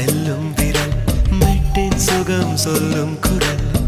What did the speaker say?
வெல்லும் விரல் மெட்டின் சுகம் சொல்லும் குரல்.